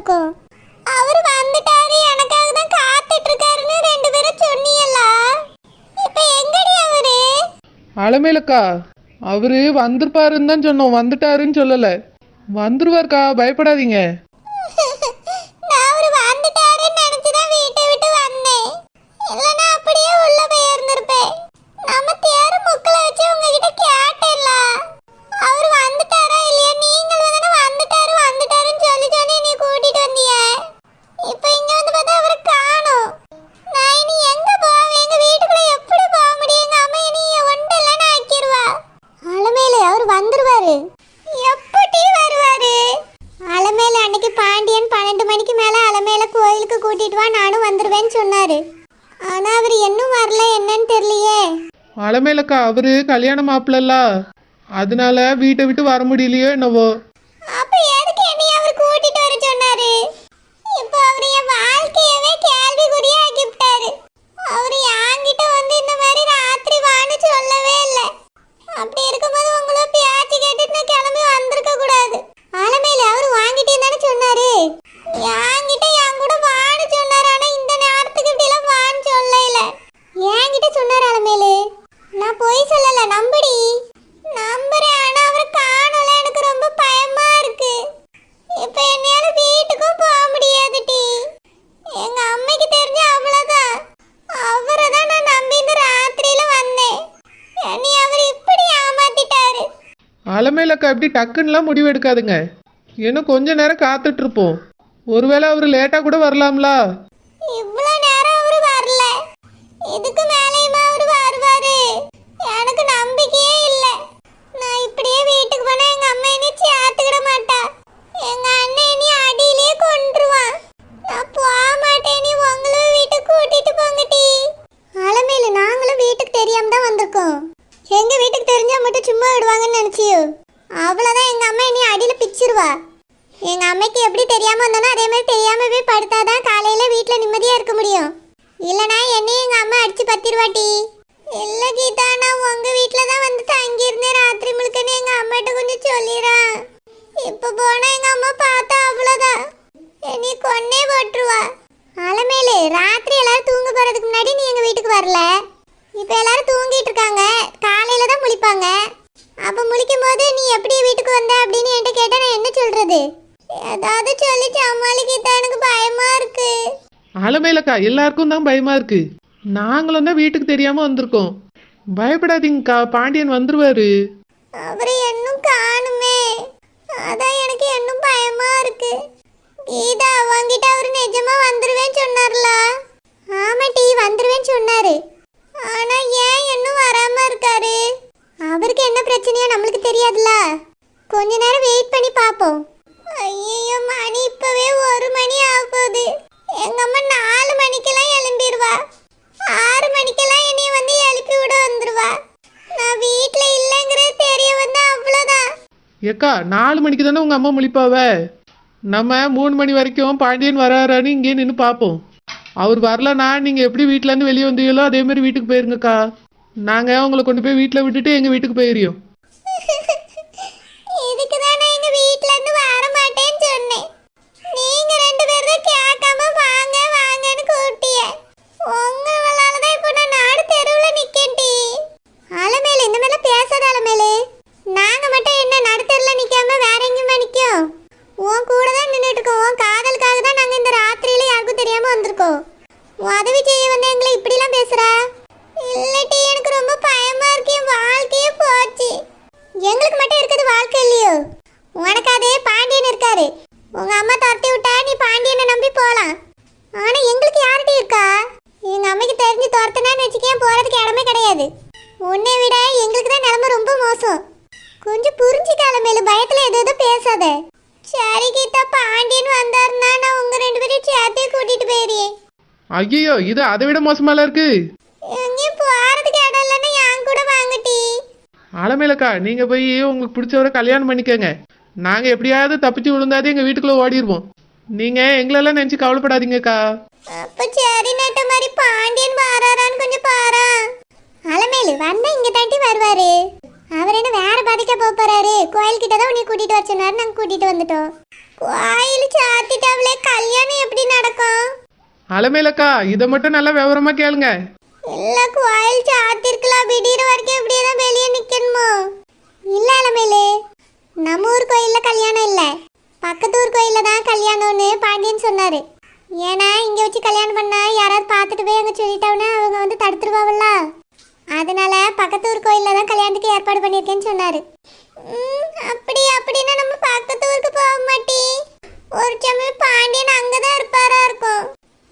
வந்திருக்கோம். அவர் வந்துட்டாரு. எனக்காக தான் காத்துட்டு இருக்காருன்னு ரெண்டு பேரும் சொன்னீங்களா இப்போ எங்கடி அவரு? அலமேலக்கா அவரு வந்திருப்பாருன்னு தான் சொன்னோம். வந்துட்டாருன்னு சொல்லல. வந்துருவாருக்கா பயப்படாதீங்க. அவரு கல்யாண மாப்பிள்ளல? அதனால வீட்டை விட்டு வர முடியலையோ என்னவோ? அப்ப எதுக்கு என்னை அவர் கூட்டிட்டு வர சொன்னாரு இப்போ அவர் என் வாழ்க்கையவே கேள்விக்குறியா ஆக்கி விட்டாரு அவர் என்கிட்ட வந்து இந்த மாதிரி ராத்திரி வான்னு சொல்லவே இல்லை அப்படி இருக்கும்போது உங்கள பேச்சு கேட்டுட்டு நான் கிளம்பி வந்திருக்க கூடாது அலமையில அவர் வாங்கிட்டே தானே சொன்னாரு என்கிட்ட என் கூட வான்னு சொன்னாரு ஆனா இந்த நேரத்துக்கு இப்படி எல்லாம் வான்னு சொல்லல என்கிட்ட சொன்னாரு அலமேலு நான் போய் சொல்லல நம்புடி நம்புறேன் ஆனா அவர் காணல எனக்கு ரொம்ப பயமா இருக்கு இப்ப என்னால வீட்டுக்கும் போக முடியாது டி எங்க அம்மைக்கு தெரிஞ்ச அவ்வளவுதான் அவரை தான் நான் நம்பி இந்த ராத்திரியில வந்தேன் என்னை அவர் இப்படி ஏமாத்திட்டாரு அலமேலக்கா எப்படி டக்குன்னுலாம் முடிவு எடுக்காதுங்க இன்னும் கொஞ்ச நேரம் காத்துட்டு இருப்போம் ஒருவேளை அவர் லேட்டாக கூட வரலாம்ல? இவ்வளவு நேரம் அவர் வரல. இதுக்கு மேலேயுமா அவரு வருவாரு எனக்கு நம்பிக்கையே இல்ல நான் இப்படியே வீட்டுக்கு போனா எங்க அம்மா என்னை சேர்த்துக்கிட மாட்டா எங்க அண்ணன் இனி அடியிலேயே கொன்றுவான் நான் போக மாட்டேன் நீ உங்களும் வீட்டுக்கு கூட்டிட்டு போங்கடி அலமேலு நாங்களும் வீட்டுக்கு தெரியாம தான் வந்திருக்கோம் எங்க வீட்டுக்கு தெரிஞ்சா மட்டும் சும்மா விடுவாங்கன்னு நினைச்சியோ அவ்வளவுதான் எங்க அம்மா இனி அடியில பிச்சிருவா எங்க அம்மைக்கு எப்படி தெரியாம வந்தானோ அதே மாதிரி தெரியாம போய் படுத்தாதான் காலையில வீட்ல நிம்மதியா இருக்க முடியும் இல்லனா என்னையும் எங்க அம்மா வாட்டி இல்ல கீதா நான் உங்க வீட்ல தான் வந்து தங்கி இருந்தேன் ராத்திரி முழுக்கன்னு எங்க அம்மாட்ட கொஞ்சம் சொல்லிடுறேன் இப்ப போனா எங்க அம்மா பார்த்தா அவ்வளவுதான். நீ கொன்னே போட்டுருவா. அலமேலு ராத்திரி எல்லாரும் தூங்க போறதுக்கு முன்னாடி நீ எங்க வீட்டுக்கு வரல? இப்ப எல்லாரும் தூங்கிட்டு இருக்காங்க. காலையில தான் முழிப்பாங்க. அப்ப முழிக்கும் போது நீ எப்படி வீட்டுக்கு வந்த அப்படின்னு என்கிட்ட கேட்டா நான் என்ன சொல்றது? ஏதாவது சொல்லி சமாளிக்கிட்டா எனக்கு பயமா இருக்கு. அலமேலக்கா எல்லாருக்கும் தான் பயமா இருக்கு. நாங்களும் தான் வீட்டுக்கு தெரியாம வந்திருக்கோம். பயப்படாதீங்கக்கா பாண்டியன் வந்துருவாரு. அவரை இன்னும் காணுமே. அதான் எனக்கு இன்னும் பயமா இருக்கு. கீதா அவங்கிட்ட அவர் நிஜமா வந்துருவேன்னு சொன்னார்ல? ஆமா டி வந்துருவேன்னு சொன்னாரு. ஆனா ஏன் இன்னும் வராம இருக்காரு? அவருக்கு என்ன பிரச்சனையோ நம்மளுக்கு தெரியாதுல? கொஞ்ச நேரம் வெயிட் பண்ணி பாப்போம். ஐயோ மணி இப்பவே ஒரு மணி ஆகுது எங்க அம்மா நாலு மணிக்கெல்லாம் எழும்பிடுவா ஆறு மணிக்கெல்லாம் என்னைய வந்து எழுப்பி விட வந்துருவா நான் வீட்ல இல்லைங்கிறது தெரிய வந்தா அவ்வளோதான் ஏக்கா நாலு மணிக்கு தானே உங்கள் அம்மா முழிப்பாவ? நம்ம மூணு மணி வரைக்கும் பாண்டியன் வராரான்னு இங்கே நின்று பார்ப்போம் அவர் வரலன்னா நீங்கள் எப்படி வீட்டிலேருந்து வெளியே வந்தீங்களோ அதேமாரி வீட்டுக்கு போயிருங்கக்கா. நாங்கள் உங்களை கொண்டு போய் வீட்டில் விட்டுட்டு எங்கள் வீட்டுக்கு போயிடுறோம் இதுக்கு தான் நான் எங்க வீட்ல இருந்து வர மாட்டேன்னு சொன்னேன் நீங்க ரெண்டு பேரும் தான் கேட்காம வாங்க வாங்கன்னு கூப்பிட்டிய உங்களால தான் இப்போ நான் நாடு தெருவில் நிக்கேன்டி அலமேலு இந்த மாதிரிலாம் பேசாத அலமேலு நாங்க மட்டும் என்ன நடு தெருவில் நிக்காம வேற எங்கேயுமா நிக்கோம் உன் கூட தான் நின்றுட்டு இருக்கோம் உன் காதலுக்காக தான் நாங்க இந்த ராத்திரியில யாருக்கும் வந்திருக்கோம். உதவி செய்ய வந்து எங்களை இப்படிலாம் பேசுற? இல்லட்டி எனக்கு ரொம்ப பயமா இருக்கு. என் வாழ்க்கையே போச்சு. எங்களுக்கு மட்டும் இருக்கிறது வாழ்க்கை இல்லையோ? உனக்கு அதே பாண்டியன் இருக்காரு. உங்க அம்மா துரத்தி விட்டா நீ பாண்டியனை நம்பி போலாம். ஆனா எங்களுக்கு யார்கிட்ட இருக்கா? எங்க அம்மைக்கு தெரிஞ்சு துரத்துனான்னு வச்சுக்கேன் போறதுக்கு இடமே கிடையாது. உன்னை விட எங்களுக்கு தான் நிலமை ரொம்ப மோசம். கொஞ்சம் புரிஞ்சுக்கால மேலும் பயத்துல எது எதுவும் பேசாத. சரி கீதா பாண்டியன் வந்தாருன்னா நான் உங்க ரெண்டு பேரையும் சேர்த்தே கூட்டிட்டு போயிருக்கேன் ஐயோ இது அதை விட மோசமால இருக்கு. எங்கேயும் போறதுக்கு இடம் இல்லைன்னா என் கூட வாங்கட்டி. அலமேலக்கா நீங்கள் போய் உங்களுக்கு பிடிச்சவரை கல்யாணம் பண்ணிக்கோங்க. நாங்கள் எப்படியாவது தப்பிச்சு விழுந்தாதே எங்கள் வீட்டுக்குள்ளே ஓடிடுவோம் நீங்கள் எங்களெல்லாம் நினச்சி கவலைப்படாதீங்கக்கா. அப்ப சரி நட்ட மாதிரி பாண்டியன் வாராரான்னு கொஞ்சம் பாரா. அலமேலு வந்தா இங்க தாண்டி வருவாரு. அவர் என்ன வேற பாதிக்க போக போறாரு? கோயில் கிட்ட தான் உன்னை கூட்டிட்டு வர சொன்னாரு. நாங்க கூட்டிட்டு வந்துட்டோம். கோயில் சாத்திட்டாவிலே கல்யாணம் எப்படி நடக்கும்? அலமேலக்கா இதை மட்டும் நல்லா விவரமா கேளுங்க. இல்ல கோயில் சாத்திருக்கலாம். விடிகிற வரைக்கும் இப்படியே தான் வெளியே நிக்கணுமோ? இல்ல அலமேலு நம்ம ஊர் கோயில்ல கல்யாணம் இல்ல. பக்கத்து ஊர் கோயில்ல தான் கல்யாணம்னு பாண்டியன் சொன்னாரு. ஏன்னா இங்க வச்சு கல்யாணம் பண்ணா யாராவது பார்த்துட்டு போய் அங்க சொல்லிட்டோன்னா அவங்க வந்து தடுத்துருவாங்கல்ல அதனால பக்கத்து ஊர் கோயில்ல தான் கல்யாணத்துக்கு ஏற்பாடு பண்ணியிருக்கேன்னு சொன்னாரு. அப்படி அப்படின்னா நம்ம பக்கத்து ஊருக்கு போக மாட்டி. ஒரு சமயம் பாண்டியன் அங்கதான் இருப்பாரா இருக்கும்.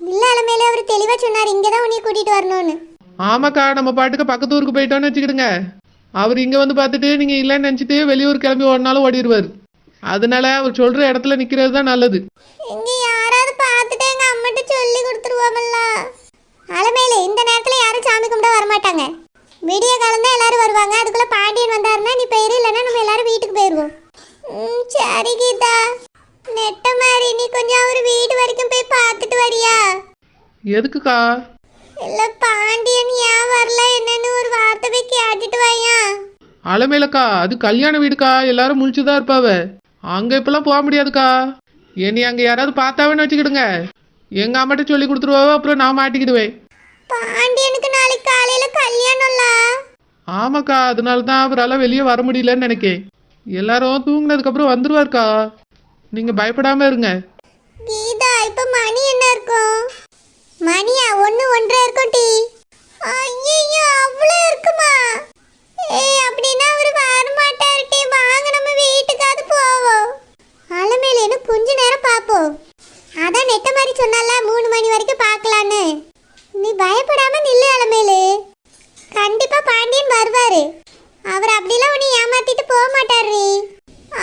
இல்ல அலமேல அவர் தெளிவா சொன்னார் இங்கதான் உன்னை கூட்டிட்டு வரணும்னு. ஆமாக்கா நம்ம பாட்டுக்கு பக்கத்து ஊருக்கு போயிட்டோம்னு வச்சுக்கிடுங்க. அவர் இங்க வந்து பார்த்துட்டு நீங்க இல்லைன்னு நினைச்சிட்டு வெளியூர் கிளம்பி ஓடினாலும் ஓடிடுவார். அதனால அவர் சொல்ற இடத்துல நிக்கிறது தான் நல்லது. இங்க யாராவது பார்த்துட்டு எங்க அம்மாட்ட சொல்லி கொடுத்துருவாங்கல்ல அலமேலு இந்த நேரத்துல யாரும் சாமி கும்பிட வரமாட்டாங்க விடிய காலம் தான் எல்லாரும் வருவாங்க அதுக்குள்ள பாண்டியன் வந்தாருன்னா நீ போயிரு இல்லைன்னா நம்ம எல்லாரும் வீட்டுக்கு போயிருவோம் ம், சரி கீதா நெட்ட மாதிரி நீ கொஞ்சம் அவர் வீடு வரைக்கும் போய் பார்த்துட்டு வரியா எதுக்குக்கா இல்ல பாண்டியன் ஏன் வரல? என்னன்னு ஒரு வார்த்தை போய் கேட்டுட்டு வாயா. அலமேலக்கா அது கல்யாண வீடுக்கா? எல்லாரும் முழிச்சுதான் இருப்பாவ. அங்க இப்பெல்லாம் போக முடியாதுக்கா. என்னை அங்க யாராவது பார்த்தாவேன்னு வச்சுக்கிடுங்க. எங்க அம்மாட்ட சொல்லி கொடுத்துருவாவோ அப்புறம் நான் மாட்டிக்கிடுவேன். பாண்டியனுக்கு நாளைக்கு காலையில கல்யாணம்ல ஆமாக்கா அதனால தான் அவரால் வெளியே வர முடியலன்னு நினைக்கேன். எல்லாரும் தூங்குனதுக்கு அப்புறம் வந்துருவாருக்கா. நீங்க பயப்படாம இருங்க. கீதா இப்ப மணி என்ன இருக்கும்? மணியா ஒன்று ஒன்றரை இருக்கும் டி. ஐயோ அவ்வளோ இருக்குமா? ஏய் அப்படின்னா ஒரு வர மாட்டாரு டி. வாங்க நம்ம வீட்டுக்காவது போவோம். அலமேலேன்னு கொஞ்ச நேரம் பார்ப்போம். அதான் நெட்ட மாதிரி சொன்னால மூணு மணி வரைக்கும் பார்க்கலான்னு. நீ பயப்படா நில்லு அலமேலு கண்டிப்பா பாண்டியன் வருவாரு அவர் அப்படிலாம் உன்னை ஏமாத்திட்டு போக மாட்டாரு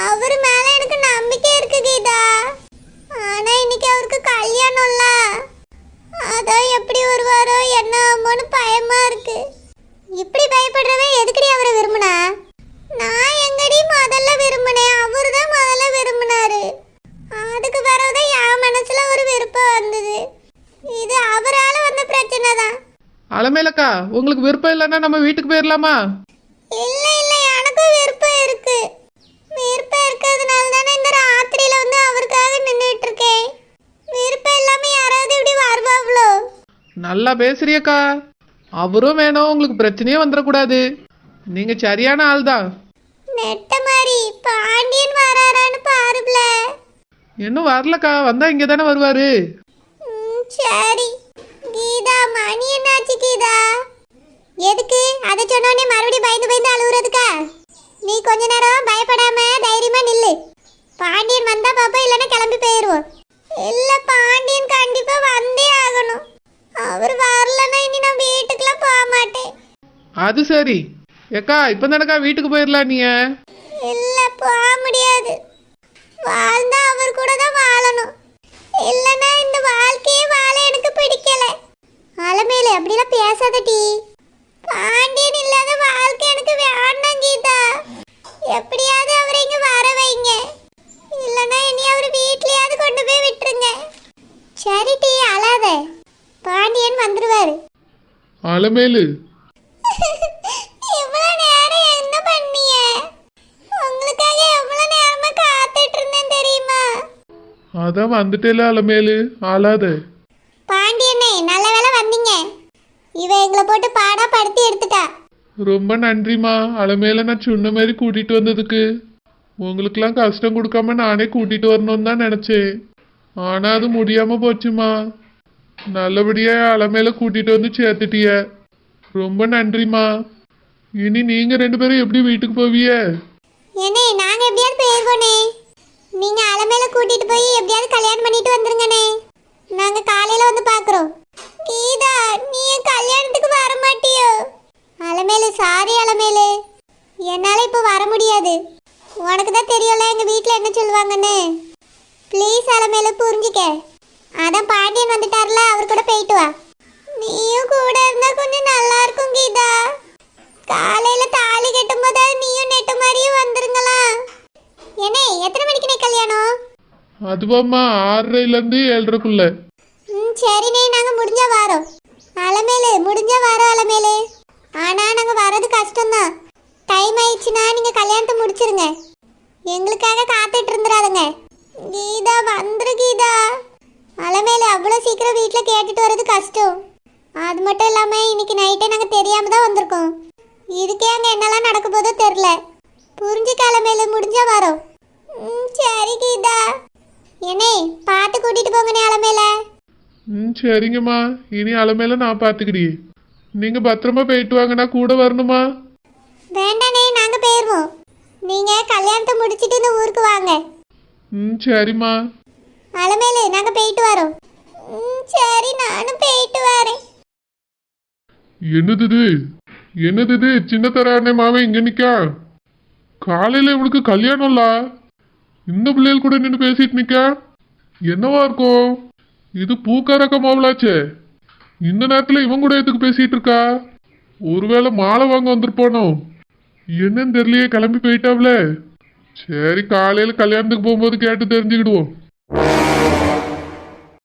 அவர் மேல எனக்கு நம்பிக்கை இருக்கு கீதா ஆனா இன்னைக்கு அவருக்கு கல்யாணம்ல அதான் எப்படி வருவாரோ என்ன ஆமோன்னு பயமா இருக்கு இப்படி பயப்படுறவன் எதுக்குடி அவரை விரும்புனா நான் எங்கடி முதல்ல விரும்பினேன் அவரு தான் முதல்ல விரும்பினாரு அதுக்கு பிறகுதான் என் மனசுல ஒரு விருப்பம் வந்தது இது அவரால வந்த பிரச்சனை தான் அலமேலக்கா உங்களுக்கு விருப்பம் இல்லைன்னா நம்ம வீட்டுக்கு போயிடலாமா இல்ல இல்ல. எனக்கும் விருப்பம் இருக்கு. விருப்பம் இருக்கிறதுனால தானே இந்த ராத்திரியில வந்து அவருக்காக நின்றுட்டு இருக்கேன் விருப்பம் இல்லாம யாராவது இப்படி வருவாங்களோ நல்லா பேசுறியக்கா. அவரும் வேணும். உங்களுக்கு பிரச்சனையே வந்துடக்கூடாது. நீங்க சரியான ஆள் தான் நெட்ட மாதிரி பாண்டியன் வராரான்னு பாருப்ல இன்னும் வரலக்கா. வந்தா இங்கே தானே வருவாரு. ம், சரி. கீதா மணி என்னாச்சு கீதா? எதுக்கு? அதை சொன்னோடனே மறுபடியும் பயந்து பயந்து அழுகுறதுக்கா நீ கொஞ்ச நேரம் பயப்படாம தைரியமா நில்லு. பாண்டியன் வந்தா பாப்பா இல்லைன்னா கிளம்பி போயிடுவோம் இல்ல பாண்டியன் கண்டிப்பா வந்தே ஆகணும். அவர் வரலன்னா இனி நான் வீட்டுக்குலாம் போக மாட்டேன். அது சரி. ஏக்கா இப்போ தானக்கா வீட்டுக்கு போயிடலாம் நீ இல்ல போக முடியாது. வாழ்ந்தா அவர் கூட தான் வாழணும் இல்லனா இந்த வாழ்க்கையே வாழ எனக்கு பிடிக்கல அலமேல அப்படிலாம் பேசாத டி பாண்டியன் இல்லாத வாழ்க்கை எனக்கு வேண்டாம் கீதா எப்படியாவது அவரை இங்க வர வைங்க இல்லனா இனி அவர் வீட்லயாவது கொண்டு போய் விட்டுருங்க சரி டி அழாத பாண்டியன் வந்துருவாரு அலமேலு இவ்வளவு நேரம் என்ன பண்ணீங்க உங்களுக்காக எவ்வளவு நேரமா காத்துட்டு இருந்தேன் தெரியுமா? அதான் வந்துட்டேல அலமேலு ஆளாத. பாண்டியனே நல்ல வேளை வந்தீங்க. இவ எங்களை போட்டு பாடா படுத்தி எடுத்துட்டா. ரொம்ப நன்றிம்மா. அலமேல நான் சொன்ன மாதிரி கூட்டிட்டு வந்ததுக்கு. உங்களுக்கெல்லாம் கஷ்டம் கொடுக்காம நானே கூட்டிட்டு வரணும்னு தான் நினைச்சேன். ஆனா அது முடியாம போச்சுமா நல்லபடியா அலமேல கூட்டிட்டு வந்து சேர்த்துட்டிய. ரொம்ப நன்றிம்மா. இனி நீங்க ரெண்டு பேரும் எப்படி வீட்டுக்கு போவிய ஏனே நாங்க எப்படியாவது போயிருவோனே நீங்க அலமேல கூட்டிட்டு போய் எப்படியாவது கல்யாணம் பண்ணிட்டு வந்துருங்கண்ணே நாங்க காலையில வந்து பாக்குறோம் கீதா நீ என் கல்யாணத்துக்கு வர மாட்டியோ அலமேலு சாரி அலமேலு என்னால இப்போ வர முடியாது உனக்கு தான் தெரியும்ல எங்க வீட்ல என்ன சொல்லுவாங்கன்னு ப்ளீஸ் அலமேலு புரிஞ்சுக்க அதான் பாண்டியன் வந்துட்டார்ல அவர் கூட போயிட்டு வா. நீயும் கூட இருந்தா கொஞ்சம் நல்லா இருக்கும் கீதா. காலையில தாலி கட்டும் போது நீயும் நெட்டு மாதிரியும் வந்துருங்களா? என்ன எத்தனை மணிக்கு நீ கல்யாணம்? அதுவாம்மா ஆறரைல இருந்து ஏழரைக்குள்ள. ம் சரிண்ணே நாங்க முடிஞ்சா வரோம். அலமேலு முடிஞ்சா வரோம் அலமேலு. ஆனா நாங்க வர்றது கஷ்டம்தான். டைம் ஆயிடுச்சுன்னா நீங்க கல்யாணத்தை முடிச்சிருங்க. எங்களுக்காக காத்துட்டு இருந்துடாதுங்க கீதா வந்துரு கீதா. அவ்வளோ சீக்கிரம் வீட்டில் கேட்டுட்டு வர்றது கஷ்டம். அது மட்டும் இல்லாமல் இன்னைக்கு நைட்டே நாங்கள் தெரியாம தான் வந்திருக்கோம். இதுக்கே அங்கே என்னெல்லாம் நடக்க போதோ தெரில புரிஞ்சுக்க அலமேல முடிஞ்சா வரோம். ம் சரி கீதா. என்னே பார்த்து கூட்டிட்டு போங்கண்ணே அலமேல. ம் சரிங்கம்மா. இனி அலமேல நான் பார்த்துக்கிடி நீங்கள் பத்திரமா போயிட்டு வாங்க நான் கூட வரணுமா? வேண்டாண்ணே நாங்கள் போயிடுவோம் நீங்கள் கல்யாணத்தை முடிச்சிட்டு இந்த ஊருக்கு வாங்க. ம் சரிம்மா. அலமேலு நாங்கள் போயிட்டு வரோம். சரி நானும் போயிட்டு வரேன். என்னது இது? என்னது இது? சின்ன தரானே மாவன் இங்க நிக்கா. காலையில இவனுக்கு கல்யாணம்ல? இந்த பிள்ளைகள் கூட நின்று பேசிட்டு நிக்க? என்னவா இருக்கும்? இது பூக்காரக்க மாவளாச்சே இந்த நேரத்துல இவன் கூட எதுக்கு பேசிட்டு இருக்கா? ஒருவேளை மாலை வாங்க வந்திருப்பானோ? என்னன்னு தெரியலையே கிளம்பி போயிட்டாவ்ல சரி காலையில கல்யாணத்துக்கு போகும்போது கேட்டு தெரிஞ்சுக்கிடுவோம்.